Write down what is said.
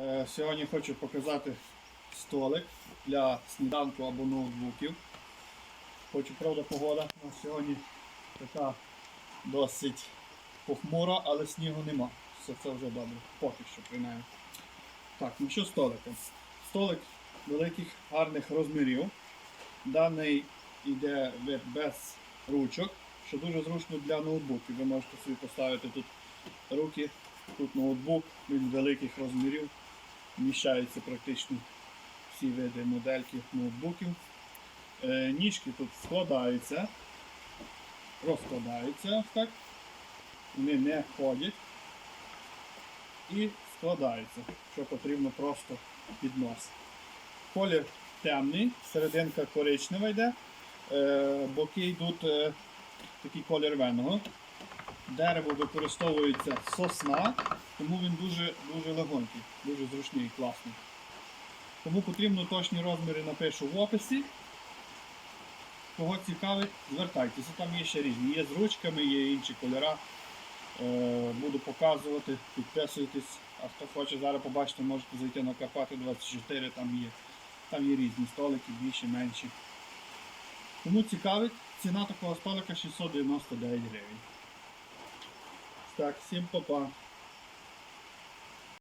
Е, Сьогодні хочу показати столик для сніданку або ноутбуків. Хочу, правда, погода на сьогодні така досить похмура, але снігу нема. Все це вже добре. Поки що принаймні. Так, ну що столика? Столик великих гарних розмірів. Даний йде без ручок, що дуже зручно для ноутбуків. Ви можете собі поставити тут руки, тут ноутбук, він великих розмірів. Вміщаються практично всі види модельки ноутбуків. Е, ніжки тут складаються, розкладаються так. Вони не ходять і складаються, що потрібно просто під нос. Колір темний, серединка коричнева йде, е, боки йдуть е, такий колір веного. Дерево використовується сосна, тому він дуже, дуже легонький, дуже зручний і класний. Кому потрібно точні розміри, напишу в описі. Кого цікавить, звертайтеся, там є ще різні. Є з ручками, є інші кольори. Е, буду показувати, підписуйтесь. А хто хоче зараз побачити, можете зайти на Карпати 24, там є, там є різні столики, більші, менші. Кому цікавить, ціна такого столика 699 гривень. Так, всім па-па.